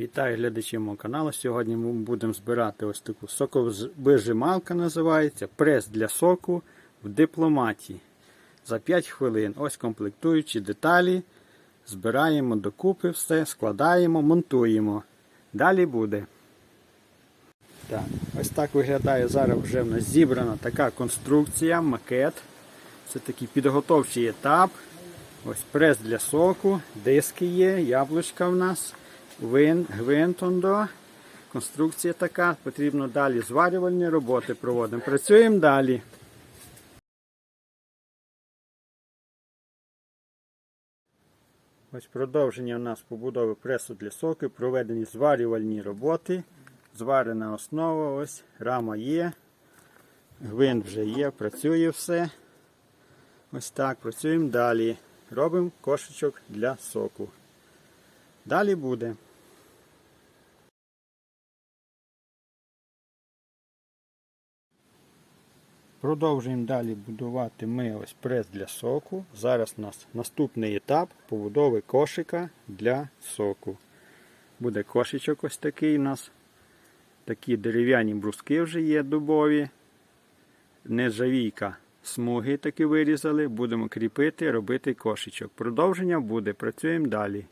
Вітаю глядачів мого каналу. Сьогодні ми будемо збирати ось таку соковижималка називається. Прес для соку в дипломаті. За 5 хвилин. Ось комплектуючі деталі. Збираємо докупи все, складаємо, монтуємо. Далі буде. Так, ось так виглядає зараз вже в нас зібрана така конструкція, макет. Це такий підготовчий етап. Ось прес для соку, диски є, яблучка в нас, вин, гвинт ондо. Конструкція така, потрібно далі зварювальні роботи проводимо. Працюємо далі. Ось продовження у нас побудови пресу для соку, проведені зварювальні роботи. Зварена основа, ось рама є. Гвинт вже є, працює все. Ось так, працюємо далі. Робимо кошечок для соку. Далі буде. Продовжуємо далі будувати ми ось прес для соку. Зараз у нас наступний етап побудови кошика для соку. Буде кошечок ось такий у нас. Такі дерев'яні бруски вже є дубові. Нержавійка смуги таки вирізали. Будемо кріпити, робити кошечок. Продовження буде. Працюємо далі.